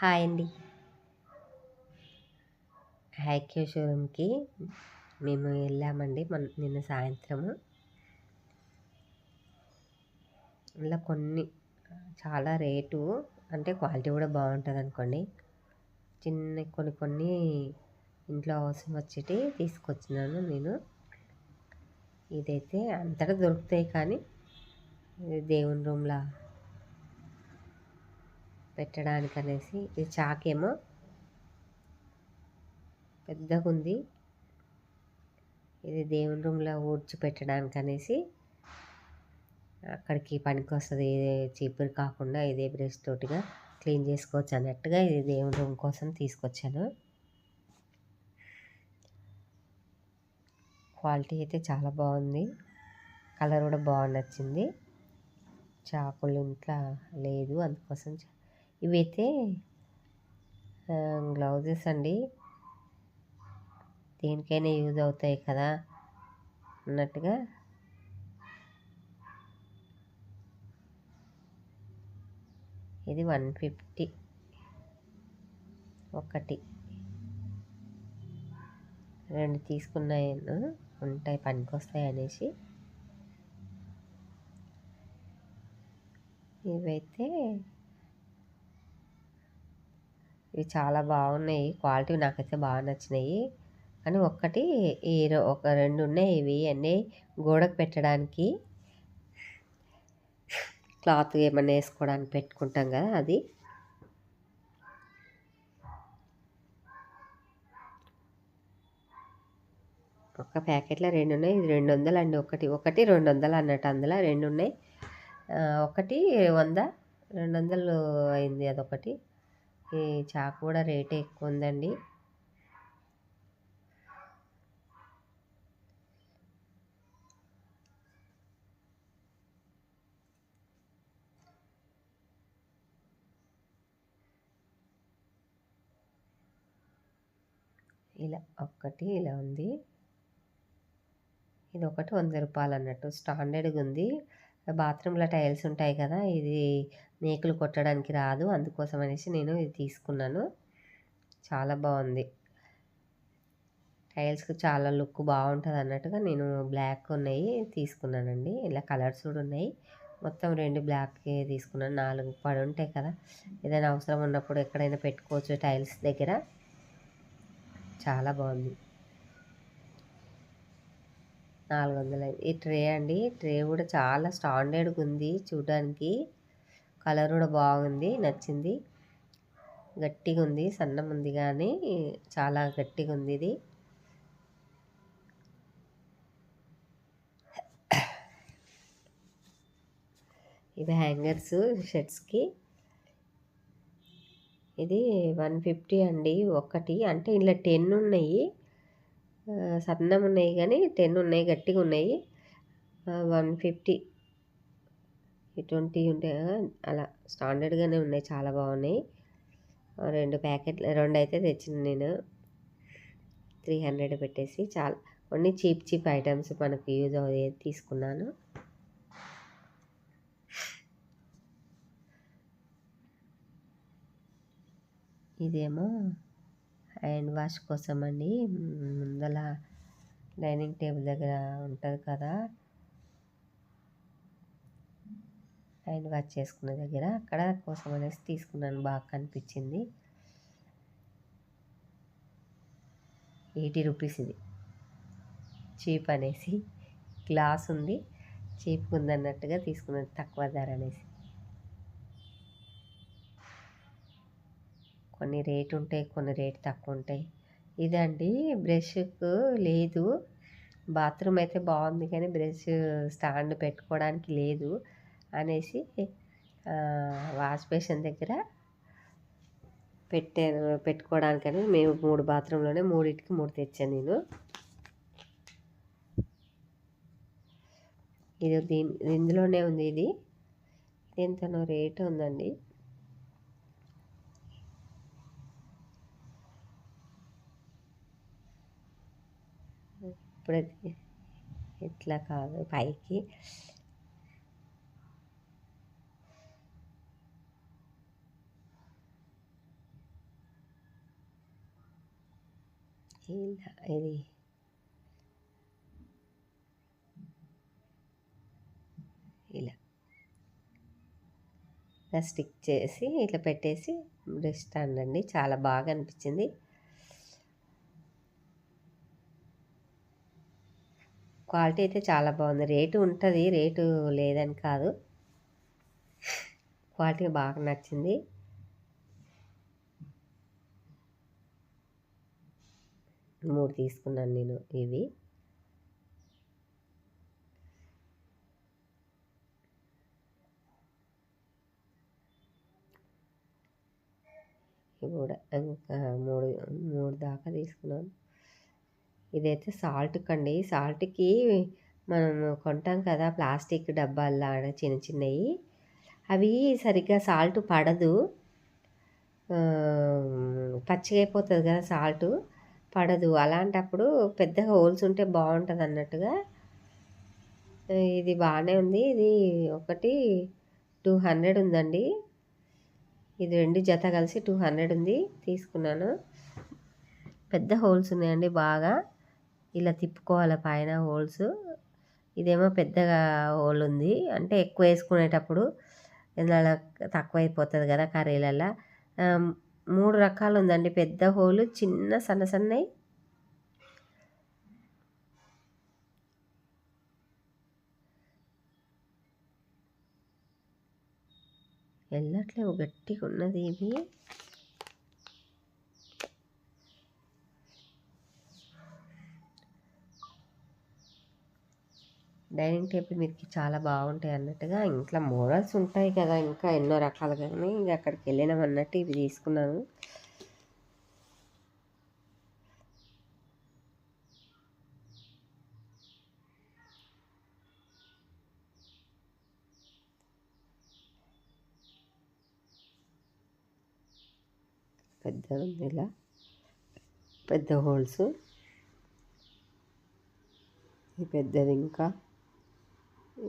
Hi అండి. Haikyuu షోరూమ్కి మేము వెళ్ళామండి మన నిన్న సాయంత్రము. ఇలా కొన్ని చాలా రేటు అంటే క్వాలిటీ కూడా బాగుంటుంది అనుకోండి. చిన్న కొన్ని కొన్ని ఇంట్లో అవసరం వచ్చేటి తీసుకొచ్చినాను నేను. ఇదైతే అంతటా దొరుకుతాయి కానీ దేవుని రూమ్లా పెట్టడానికి అనేసి ఇది చాకేమో పెద్దగా ఉంది ఇది దేవుని రూమ్లో ఊడ్చి పెట్టడానికి అనేసి అక్కడికి పనికి వస్తుంది చీపురు కాకుండా ఇదే బ్రష్ తోటిగా క్లీన్ చేసుకోవచ్చు అన్నట్టుగా ఇది దేవుని రూమ్ కోసం తీసుకొచ్చాను. క్వాలిటీ అయితే చాలా బాగుంది. కలర్ కూడా బాగా నచ్చింది. చాకులు ఇంట్లో లేదు అందుకోసం ఇవైతే గ్లౌజెస్ అండి. దేనికైనా యూజ్ అవుతాయి కదా అన్నట్టుగా. ఇది వన్ ఫిఫ్టీ. ఒకటి. రెండు తీసుకున్నాను ఉంటాయి పనికొస్తాయి అనేసి. ఇవైతే ఇవి చాలా బాగున్నాయి. క్వాలిటీ నాకైతే బాగా నచ్చినాయి. కానీ ఒక్కటి ఈ ఒక రెండు ఉన్నాయి ఇవి అన్నీ గోడకు పెట్టడానికి. క్లాత్ ఏమైనా వేసుకోవడానికి పెట్టుకుంటాం కదా అది. ఒక ప్యాకెట్లో రెండు ఉన్నాయి. ఇది రెండు వందలు అండి ఒకటి. ఒకటి రెండు వందలు అన్నట్టు అందులో రెండు ఉన్నాయి. ఒకటి వంద రెండు వందలు అయింది అదొకటి. ఈ చాకు కూడా రేట్ ఎక్కువ ఉందండి ఇలా ఒక్కటి ఇలా ఉంది. ఇది ఒకటి వంద రూపాయలు అన్నట్టు స్టాండర్డ్గా ఉంది బాత్రూంలో టైల్స్ ఉంటాయి కదా ఇది మేకులు కొట్టడానికి రాదు. అందుకోసం అనేసి నేను ఇది తీసుకున్నాను. చాలా బాగుంది. టైల్స్కి చాలా లుక్ బాగుంటుంది అన్నట్టుగా నేను బ్లాక్ ఉన్నాయి తీసుకున్నానండి. ఇలా కలర్స్ కూడా ఉన్నాయి. మొత్తం రెండు బ్లాక్ తీసుకున్నాను. నాలుగు పడి ఉంటాయి కదా ఏదైనా అవసరం ఉన్నప్పుడు ఎక్కడైనా పెట్టుకోవచ్చు టైల్స్ దగ్గర. చాలా బాగుంది. నాలుగు వందల ఈ ట్రే అండి. ట్రే కూడా చాలా స్టాండర్డ్గా ఉంది చూడడానికి. కలర్ కూడా బాగుంది. నచ్చింది. గట్టిగా ఉంది. సన్నం ఉంది కానీ చాలా గట్టిగా ఉంది ఇది. ఇవి హ్యాంగర్స్ షర్ట్స్కి. ఇది వన్ ఫిఫ్టీ అండి. ఒకటి. అంటే ఇలా టెన్ ఉన్నాయి. సన్నం ఉన్నాయి కానీ టెన్ ఉన్నాయి గట్టిగా ఉన్నాయి. One fifty. ట్వంటీ ఉంటాయి అలా స్టాండర్డ్గానే ఉన్నాయి చాలా బాగున్నాయి. రెండు ప్యాకెట్లు రెండు అయితే తెచ్చిన నేను. త్రీ హండ్రెడ్ పెట్టేసి చాలా కొన్ని చీప్ చీప్ ఐటమ్స్ మనకు యూజ్ అయ్యేది తీసుకున్నాను. ఇదేమో హ్యాండ్ వాష్ కోసం అండి ముందల డైనింగ్ టేబుల్ దగ్గర ఉంటుంది కదా. హ్యాండ్ వాష్ చేసుకునే దగ్గర. అక్కడ కోసం అనేసి తీసుకున్నాను. బాగా కనిపించింది. ఎయిటీ రూపీస్ ఇది. చీప్ అనేసి. గ్లాస్ ఉంది. చీప్ ఉందన్నట్టుగా తీసుకున్నది తక్కువ ధర అనేసి. కొన్ని రేట్ ఉంటాయి కొన్ని రేట్ తక్కువ ఉంటాయి ఇదండి బ్రష్కు లేదు. బాత్రూమ్ అయితే బాగుంది కానీ బ్రష్ స్టాండ్ పెట్టుకోవడానికి లేదు అనేసి వాష్ బేసిన్ దగ్గర పెట్టాను పెట్టుకోవడానికని. మేము మూడు బాత్రూంలోనే మూడింటికి మూడు తెచ్చాను నేను. ఇది దీని ఇందులోనే ఉంది ఇది. ఎంతనో రేటు ఉందండి. ఇప్పుడైతే ఇట్లా కాదు పైకి. ఇలా ఇది? ఇలా. ఇలా స్టిక్ చేసి ఇట్లా పెట్టేసి బ్రెస్ట్ అండి చాలా బాగా అనిపించింది. క్వాలిటీ అయితే చాలా బాగుంది. రేటు ఉంటుంది రేటు లేదని కాదు. క్వాలిటీ బాగా నచ్చింది. మూడు తీసుకున్నాను నేను ఇవి. ఇవి కూడా ఇంకా మూడు మూడు దాకా తీసుకున్నాను. ఇదైతే సాల్ట్కి అండి సాల్ట్కి మనం కొంటాం కదా ప్లాస్టిక్ డబ్బాల్లో చిన్న చిన్నవి అవి సరిగ్గా సాల్ట్ పడదు. పచ్చిగైపోతుంది కదా సాల్ట్ పడదు. అలాంటప్పుడు పెద్ద హోల్స్ ఉంటే బాగుంటుంది అన్నట్టుగా. ఇది బాగానే ఉంది. ఇది ఒకటి టూ హండ్రెడ్ ఉందండి. ఇది రెండు జత కలిసి టూ హండ్రెడ్ ఉంది. తీసుకున్నాను. పెద్ద హోల్స్ ఉన్నాయండి బాగా. ఇలా తిప్పుకోవాలి పైన హోల్స్. ఇదేమో పెద్దగా హోల్ ఉంది. అంటే ఎక్కువ వేసుకునేటప్పుడు ఇలా తక్కువ అయిపోతుంది కదా కర్రీలలో మూడు రకాలు ఉందండి. పెద్ద హోలు చిన్న సన్న సన్నవి వెళ్ళట్లేవు గట్టిగా ఉన్నది ఇవి. డైనింగ్ టేబుల్ మీదకి చాలా బాగుంటాయి అన్నట్టుగా ఇంట్లో మోడల్స్ ఉంటాయి కదా ఇంకా ఎన్నో రకాలు కానీ ఇంకా అక్కడికి వెళ్ళినాం అన్నట్టు ఇవి తీసుకున్నాను. పెద్ద ఉంది ఇలా పెద్ద హోల్స్. ఇది పెద్దది ఇంకా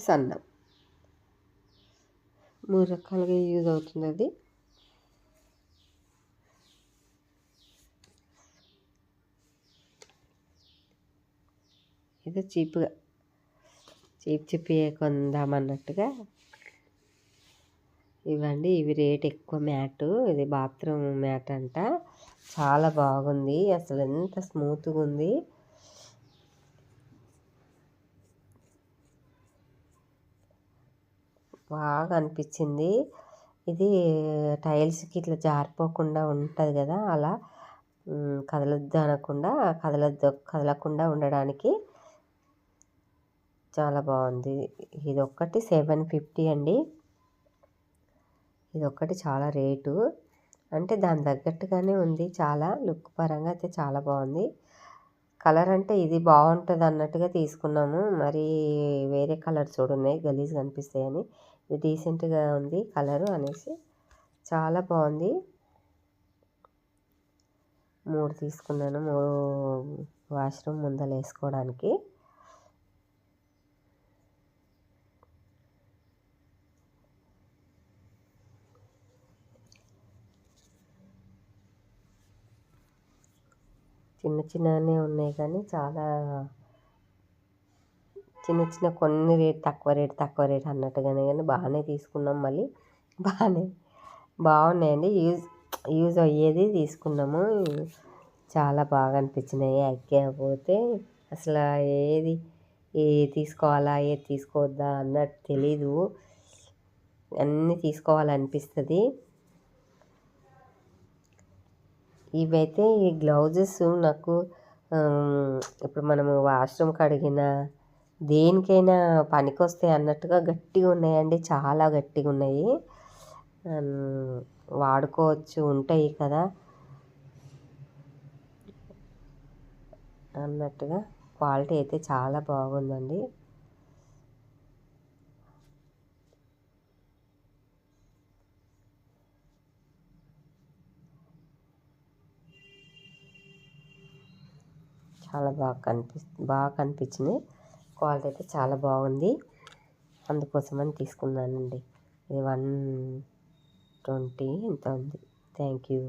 సన్నం మూడు రకాలుగా యూజ్ అవుతుంది అది. ఏదో చీప్గా చీప్ చీప్ కొందామన్నట్టుగా ఇవ్వండి ఇవి రేట్ ఎక్కువ మ్యాట్. ఇది బాత్రూమ్ మ్యాట్ అంట. చాలా బాగుంది. అసలు ఎంత స్మూత్గా ఉంది. బాగా అనిపించింది. ఇది టైల్స్కి ఇట్లా జారిపోకుండా ఉంటుంది కదా అలా. కదలద్దు అనకుండా కదలద్దు కదలకుండా ఉండడానికి చాలా బాగుంది. ఇది ఒక్కటి సెవెన్ ఫిఫ్టీ అండి. ఇది ఒక్కటి చాలా రేటు. అంటే దాని తగ్గట్టుగానే ఉంది చాలా. లుక్ పరంగా అయితే చాలా బాగుంది. కలర్ అంటే ఇది బాగుంటుంది అన్నట్టుగా తీసుకున్నాము మరి వేరే కలర్స్ చూడున్నాయి గలీజ్ కనిపిస్తాయని డీసెంట్గా ఉంది కలరు అనేసి. చాలా బాగుంది. మూడు తీసుకున్నాను. మూడు వాష్రూమ్ ముందలు వేసుకోవడానికి. చిన్న చిన్నగానే ఉన్నాయి కానీ చాలా చిన్న చిన్న కొన్ని రేట్ తక్కువ రేట్ తక్కువ రేట్ అన్నట్టుగానే కానీ బాగానే తీసుకున్నాం మళ్ళీ. బాగానే బాగున్నాయండి. యూజ్ యూజ్ అయ్యేది తీసుకున్నాము. చాలా బాగా అనిపించినాయి. ఎక్కకపోతే అసలు ఏది ఏ తీసుకోవాలా ఏది తీసుకోవద్దా అన్నట్టు తెలీదు. అన్నీ తీసుకోవాలనిపిస్తుంది. ఇవైతే ఈ గ్లౌజెస్ నాకు ఇప్పుడు మనము వాష్రూమ్ కడిగిన దేనికైనా పనికొస్తాయి అన్నట్టుగా గట్టిగా ఉన్నాయండి. చాలా గట్టిగా ఉన్నాయి. వాడుకోవచ్చు ఉంటాయి కదా. అన్నట్టుగా క్వాలిటీ అయితే చాలా బాగుందండి. చాలా బాగా కనిపి బాగా కనిపించినాయి క్వాలిటీ అయితే చాలా బాగుంది. అందుకోసమని తీసుకున్నానండి. ఇది వన్ ట్వంటీ ఎంత ఉంది? Thank you.